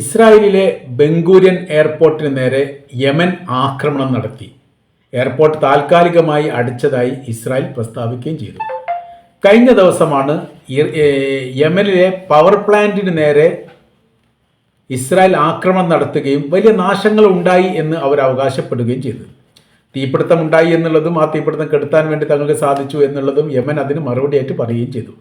ഇസ്രായേലിലെ ബംഗൂരിയൻ എയർപോർട്ടിന് നേരെ യമൻ ആക്രമണം നടത്തി. എയർപോർട്ട് താൽക്കാലികമായി അടിച്ചതായി ഇസ്രായേൽ പ്രസ്താവിക്കുകയും ചെയ്തു. കഴിഞ്ഞ ദിവസമാണ് യമനിലെ പവർ പ്ലാന്റിന് നേരെ ഇസ്രായേൽ ആക്രമണം നടത്തുകയും വലിയ നാശങ്ങൾ ഉണ്ടായി എന്ന് അവർ അവകാശപ്പെടുകയും ചെയ്തു. തീപിടുത്തം ഉണ്ടായി എന്നുള്ളതും ആ തീപിടുത്തം കെടുത്താൻ വേണ്ടി തങ്ങൾക്ക് സാധിച്ചു എന്നുള്ളതും യമൻ അതിന് മറുപടിയായിട്ട് പറയുകയും ചെയ്തു.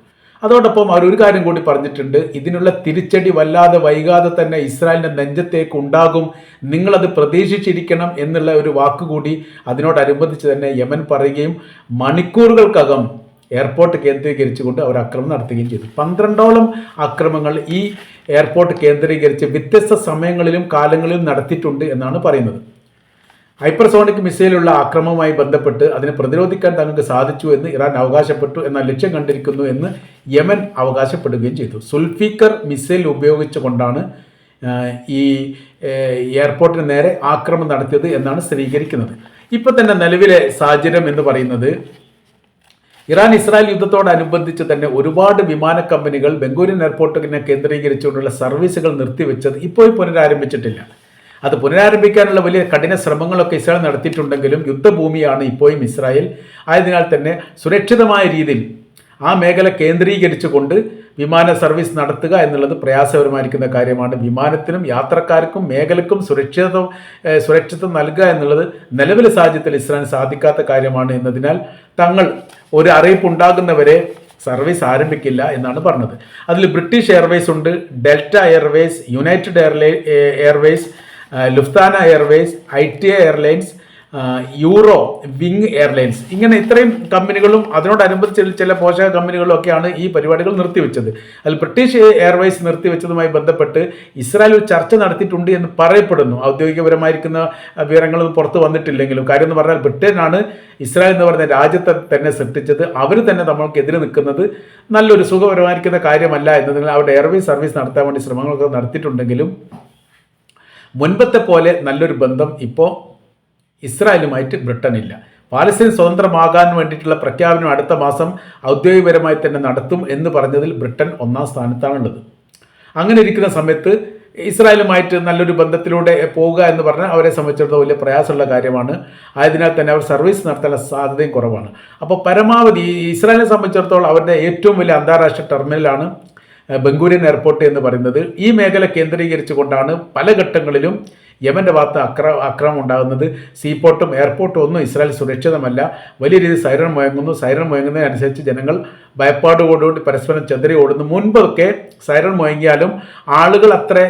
അതോടൊപ്പം അവർ ഒരു കാര്യം കൂടി പറഞ്ഞിട്ടുണ്ട്. ഇതിനുള്ള തിരിച്ചടി വല്ലാതെ വൈകാതെ തന്നെ ഇസ്രായേലിന്റെ നെഞ്ചത്തേക്ക് ഉണ്ടാകും. നിങ്ങളത് പ്രതീക്ഷിച്ചിരിക്കണം എന്നുള്ള ഒരു വാക്കുകൂടി അതിനോടനുബന്ധിച്ച് തന്നെ യമൻ പറയുകയും മണിക്കൂറുകൾക്കകം എയർപോർട്ട് കേന്ദ്രീകരിച്ചുകൊണ്ട് അവർ ആക്രമണം നടത്തുകയും ചെയ്തു. പന്ത്രണ്ടോളം ആക്രമങ്ങൾ ഈ എയർപോർട്ട് കേന്ദ്രീകരിച്ച് വ്യത്യസ്ത സമയങ്ങളിലും കാലങ്ങളിലും നടത്തിയിട്ടുണ്ട് എന്നാണ് പറയുന്നത്. ഹൈപ്പർസോണിക് മിസൈലുള്ള ആക്രമവുമായി ബന്ധപ്പെട്ട് അതിനെ പ്രതിരോധിക്കാൻ തങ്ങൾക്ക് സാധിച്ചു എന്ന് ഇറാൻ അവകാശപ്പെട്ടു എന്നാൽ ലക്ഷ്യം കണ്ടിരിക്കുന്നു എന്ന് യമൻ അവകാശപ്പെടുകയും ചെയ്തു. സുൽഫീക്കർ മിസൈൽ ഉപയോഗിച്ചുകൊണ്ടാണ് ഈ എയർപോർട്ടിന് നേരെ ആക്രമണം നടത്തിയത് എന്നാണ് സ്ഥിരീകരിക്കുന്നത്. ഇപ്പോൾ തന്നെ നിലവിലെ സാഹചര്യം എന്ന് പറയുന്നത് ഇറാൻ ഇസ്രായേൽ യുദ്ധത്തോടനുബന്ധിച്ച് തന്നെ ഒരുപാട് വിമാന കമ്പനികൾ ബംഗൂരിൻ എയർപോർട്ടിനെ കേന്ദ്രീകരിച്ചുകൊണ്ടുള്ള സർവീസുകൾ നിർത്തിവെച്ചത് ഇപ്പോൾ പുനരാരംഭിച്ചിട്ടില്ല. അത് പുനരാരംഭിക്കാനുള്ള വലിയ കഠിന ശ്രമങ്ങളൊക്കെ ഇസ്രായേൽ നടത്തിയിട്ടുണ്ടെങ്കിലും യുദ്ധഭൂമിയാണ് ഇപ്പോഴും ഇസ്രായേൽ. ആയതിനാൽ തന്നെ സുരക്ഷിതമായ രീതിയിൽ ആ മേഖല കേന്ദ്രീകരിച്ചുകൊണ്ട് വിമാന സർവീസ് നടത്തുക എന്നുള്ളത് പ്രയാസകരമായിരിക്കുന്ന കാര്യമാണ്. വിമാനത്തിനും യാത്രക്കാർക്കും മേഖലക്കും സുരക്ഷിതത്വം സുരക്ഷിതം നൽകുക എന്നുള്ളത് നിലവിലെ സാഹചര്യത്തിൽ ഇസ്രായേൽ സാധിക്കാത്ത കാര്യമാണ് എന്നതിനാൽ തങ്ങൾ ഒരു അറിയിപ്പ് ഉണ്ടാകുന്നവരെ സർവീസ് ആരംഭിക്കില്ല എന്നാണ് പറഞ്ഞത്. അതിൽ ബ്രിട്ടീഷ് എയർവേസ് ഉണ്ട് Delta Airways United airline Airways Lufthansa Airways I T airlines Eurowings airlines. ഇങ്ങനെ ഇത്രയും കമ്പനികളും അതിനോടനുബന്ധിച്ച് ചില പോഷക കമ്പനികളും ഒക്കെയാണ് ഈ പരിപാടികൾ നിർത്തിവെച്ചത്. അതിൽ ബ്രിട്ടീഷ് എയർവേസ് നിർത്തിവെച്ചതുമായി ബന്ധപ്പെട്ട് ഇസ്രായേൽ ഒരു ചർച്ച നടത്തിയിട്ടുണ്ട് എന്ന് പറയപ്പെടുന്നു. ഔദ്യോഗികപരമായിരിക്കുന്ന വിവരങ്ങളൊന്നും പുറത്തു വന്നിട്ടില്ലെങ്കിലും. കാര്യം എന്ന് പറഞ്ഞാൽ ബ്രിട്ടനാണ് ഇസ്രായേൽ എന്ന് പറഞ്ഞ രാജ്യത്തെ തന്നെ സൃഷ്ടിച്ചത്. അവർ തന്നെ നമ്മൾക്കെതിരെ നിൽക്കുന്നത് നല്ലൊരു സുഖപരമായിരിക്കുന്ന കാര്യമല്ല എന്നതിനാൽ അവരുടെ എയർവേസ് സർവീസ് നടത്താൻ വേണ്ടി ശ്രമങ്ങളൊക്കെ നടത്തിയിട്ടുണ്ടെങ്കിലും മുൻപത്തെ പോലെ നല്ലൊരു ബന്ധം ഇപ്പോൾ ഇസ്രായേലുമായിട്ട് ബ്രിട്ടനില്ല. പാലസ്തീൻ സ്വതന്ത്രമാകാൻ വേണ്ടിയിട്ടുള്ള പ്രഖ്യാപനം അടുത്ത മാസം ഔദ്യോഗികപരമായി തന്നെ നടത്തും എന്ന് പറഞ്ഞതിൽ ബ്രിട്ടൻ ഒന്നാം സ്ഥാനത്താണുള്ളത്. അങ്ങനെ ഇരിക്കുന്ന സമയത്ത് ഇസ്രായേലുമായിട്ട് നല്ലൊരു ബന്ധത്തിലൂടെ പോവുക എന്ന് പറഞ്ഞാൽ അവരെ സംബന്ധിച്ചിടത്തോളം വലിയ പ്രയാസമുള്ള കാര്യമാണ്. ആയതിനാൽ തന്നെ അവർ സർവീസ് നടത്താനുള്ള സാധ്യതയും കുറവാണ്. അപ്പോൾ പരമാവധി ഇസ്രായേലിനെ സംബന്ധിച്ചിടത്തോളം അവരുടെ ഏറ്റവും വലിയ അന്താരാഷ്ട്ര ടെർമിനലാണ് ബംഗൂരിയൻ എയർപോർട്ട് എന്ന് പറയുന്നത് ഈ മേഖല കേന്ദ്രീകരിച്ചുകൊണ്ടാണ് പല ഘട്ടങ്ങളിലും യമന്റെ ഭാഗത്ത് അക്ര അക്രമം ഉണ്ടാകുന്നത് സീപോർട്ടും എയർപോർട്ടും ഒന്നും ഇസ്രായേൽ സുരക്ഷിതമല്ല. വലിയ രീതിയിൽ സൈറൺ മുഴങ്ങുന്നു സൈറൺ മുഴങ്ങുന്നതിനനുസരിച്ച് ജനങ്ങൾ ഭയപ്പാടോടുകൂടി പരസ്പരം ചെതറി ഓടുന്നു. മുൻപൊക്കെ സൈറൺ മുഴങ്ങിയാലും ആളുകൾ അത്ര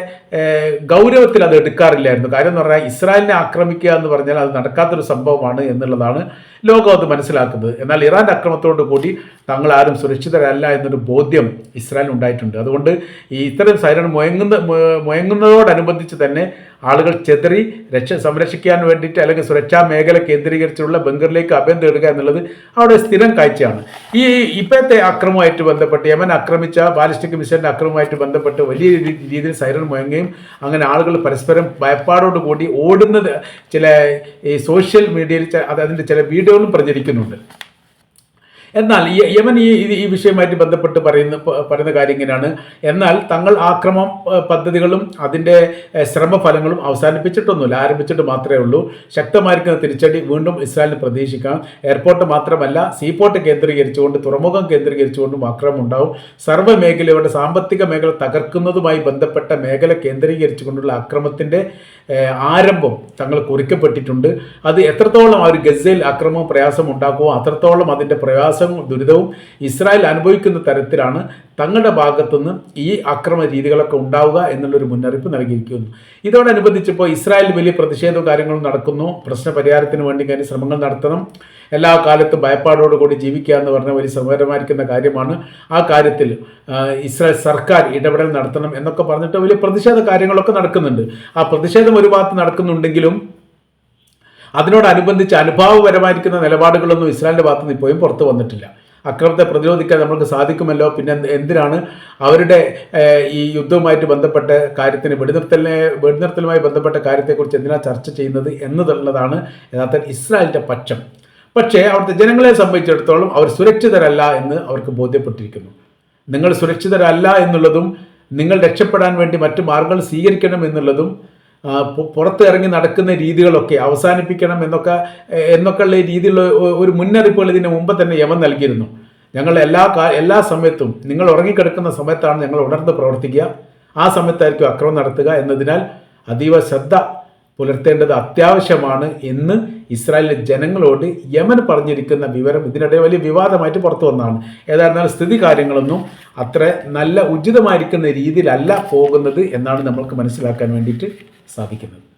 ഗൗരവത്തിൽ അത് എടുക്കാറില്ലായിരുന്നു. കാര്യം എന്ന് പറഞ്ഞാൽ ഇസ്രായേലിനെ ആക്രമിക്കുക എന്ന് പറഞ്ഞാൽ അത് നടക്കാത്തൊരു സംഭവമാണ് എന്നുള്ളതാണ് ലോകം അത് മനസ്സിലാക്കുന്നത്. എന്നാൽ ഇറാന്റെ ആക്രമണത്തോടു കൂടി തങ്ങൾ ആരും സുരക്ഷിതരല്ല എന്നൊരു ബോധ്യം ഇസ്രായേൽ ഉണ്ടായിട്ടുണ്ട്. അതുകൊണ്ട് ഈ ഇത്തരം സൈറൺ മുയങ്ങുന്ന മു- മുയങ്ങുന്നതോടനുബന്ധിച്ച് തന്നെ ആളുകൾ ചെതറി രക്ഷ സംരക്ഷിക്കാൻ വേണ്ടിയിട്ട് അല്ലെങ്കിൽ സുരക്ഷാ മേഖല കേന്ദ്രീകരിച്ചുള്ള ബംഗറിലേക്ക് അഭയം തേടുക എന്നുള്ളത് അവിടെ സ്ഥിരം കാഴ്ചയാണ്. ഈ ഇപ്പോഴത്തെ അക്രമവുമായിട്ട് ബന്ധപ്പെട്ട് യമൻ ആക്രമിച്ച ബാലിസ്റ്റിക് മിസൈലിന്റെ അക്രമവുമായിട്ട് ബന്ധപ്പെട്ട് വലിയ രീതിയിൽ സൈറൺ മുഴങ്ങുകയും അങ്ങനെ ആളുകൾ പരസ്പരം ഭയപ്പാടോട് കൂടി ഓടുന്നത് ചില ഈ സോഷ്യൽ മീഡിയയിൽ അത് അതിന്റെ ചില വീഡിയോകളും പ്രചരിക്കുന്നുണ്ട്. എന്നാൽ യമൻ ഈ ഈ- വിഷയവുമായിട്ട് ബന്ധപ്പെട്ട് പറയുന്ന പറയുന്ന കാര്യം ഇങ്ങനെയാണ്. എന്നാൽ തങ്ങൾ ആക്രമ പദ്ധതികളും അതിന്റെ ശ്രമഫലങ്ങളും അവസാനിപ്പിച്ചിട്ടൊന്നുമില്ല. ആരംഭിച്ചിട്ട് മാത്രമേ ഉള്ളൂ. ശക്തമായിരിക്കുന്ന തിരിച്ചടി വീണ്ടും ഇസ്രായേലിന് പ്രതീക്ഷിക്കാം. എയർപോർട്ട് മാത്രമല്ല സീപോർട്ട് കേന്ദ്രീകരിച്ചുകൊണ്ട് തുറമുഖം കേന്ദ്രീകരിച്ചുകൊണ്ടും ആക്രമം ഉണ്ടാവും. സർവ മേഖലയുടെ സാമ്പത്തിക മേഖല തകർക്കുന്നതുമായി ബന്ധപ്പെട്ട മേഖല കേന്ദ്രീകരിച്ചുകൊണ്ടുള്ള അക്രമത്തിന്റെ ആരംഭം തങ്ങൾ കുറിക്കപ്പെട്ടിട്ടുണ്ട്. അത് എത്രത്തോളം ആ ഒരു ഗസയിൽ അക്രമവും പ്രയാസം ഉണ്ടാക്കുമോ അത്രത്തോളം അതിന്റെ പ്രയാസവും ദുരിതവും ഇസ്രായേൽ അനുഭവിക്കുന്ന തരത്തിലാണ് തങ്ങളുടെ ഭാഗത്തുനിന്ന് ഈ അക്രമ രീതികളൊക്കെ ഉണ്ടാവുക എന്നുള്ളൊരു മുന്നറിയിപ്പ് നൽകിയിരിക്കുന്നു. ഇതോടനുബന്ധിച്ചിപ്പോൾ ഇസ്രായേൽ വലിയ പ്രതിഷേധവും കാര്യങ്ങളും നടക്കുന്നു. പ്രശ്ന പരിഹാരത്തിന് വേണ്ടി കാര്യം ശ്രമങ്ങൾ നടത്തണം. എല്ലാ കാലത്തും ഭയപ്പാടോടുകൂടി ജീവിക്കുക എന്ന് പറഞ്ഞ വലിയ ശ്രമകരമായിരിക്കുന്ന കാര്യമാണ്. ആ കാര്യത്തിൽ ഇസ്രായേൽ സർക്കാർ ഇടപെടൽ നടത്തണം എന്നൊക്കെ പറഞ്ഞിട്ട് വലിയ പ്രതിഷേധ കാര്യങ്ങളൊക്കെ നടക്കുന്നുണ്ട്. ആ പ്രതിഷേധം ഒരു ഭാഗത്ത് നടക്കുന്നുണ്ടെങ്കിലും അതിനോടനുബന്ധിച്ച് അനുഭാവപരമായിരിക്കുന്ന നിലപാടുകളൊന്നും ഇസ്രായേലിന്റെ ഭാഗത്ത് നിന്ന് ഇപ്പോഴും പുറത്തു വന്നിട്ടില്ല. അക്രമത്തെ പ്രതിരോധിക്കാൻ നമ്മൾക്ക് സാധിക്കുമല്ലോ? പിന്നെ എന്തിനാണ് അവരുടെ ഈ യുദ്ധവുമായിട്ട് ബന്ധപ്പെട്ട കാര്യത്തിന് വെടിനിർത്തലിനെ വെടിനിർത്തലുമായി ബന്ധപ്പെട്ട കാര്യത്തെക്കുറിച്ച് എന്തിനാണ് ചർച്ച ചെയ്യുന്നത് എന്നതുള്ളതാണ് യഥാർത്ഥത്തിൽ ഇസ്രായേലിന്റെ പക്ഷം. പക്ഷേ അവിടുത്തെ ജനങ്ങളെ സംബന്ധിച്ചിടത്തോളം അവർ സുരക്ഷിതരല്ല എന്ന് അവർക്ക് ബോധ്യപ്പെട്ടിരിക്കുന്നു. നിങ്ങൾ സുരക്ഷിതരല്ല എന്നുള്ളതും നിങ്ങൾ രക്ഷപ്പെടാൻ വേണ്ടി മറ്റു മാർഗങ്ങൾ സ്വീകരിക്കണം എന്നുള്ളതും ആ, പു- ഇറങ്ങി നടക്കുന്ന രീതികളൊക്കെ അവസാനിപ്പിക്കണം എന്നൊക്കെ എന്നൊക്കെയുള്ള രീതിയിലുള്ള ഒരു മുന്നറിയിപ്പുകൾ ഇതിന് മുമ്പ് തന്നെ യമൻ നൽകിയിരുന്നു. ഞങ്ങൾ എല്ലാ എല്ലാ സമയത്തും നിങ്ങൾ ഉറങ്ങിക്കിടക്കുന്ന സമയത്താണ് ഞങ്ങൾ ഉണർന്ന് പ്രവർത്തിക്കുക. ആ സമയത്തായിരിക്കും അക്രമം നടത്തുക എന്നതിനാൽ അതീവ ശ്രദ്ധ പുലർത്തേണ്ടത് അത്യാവശ്യമാണ് എന്ന് ഇസ്രായേലിലെ ജനങ്ങളോട് യമൻ പറഞ്ഞിരിക്കുന്ന വിവരം ഇതിനിടെ വലിയ വിവാദമായിട്ട് പുറത്തു വന്നതാണ്. ഏതായിരുന്നാലും സ്ഥിതി കാര്യങ്ങളൊന്നും അത്ര നല്ല ഉചിതമായിരിക്കുന്ന രീതിയിലല്ല പോകുന്നത് എന്നാണ് നമ്മൾക്ക് മനസ്സിലാക്കാൻ വേണ്ടിയിട്ട് സാധിക്കുന്നത്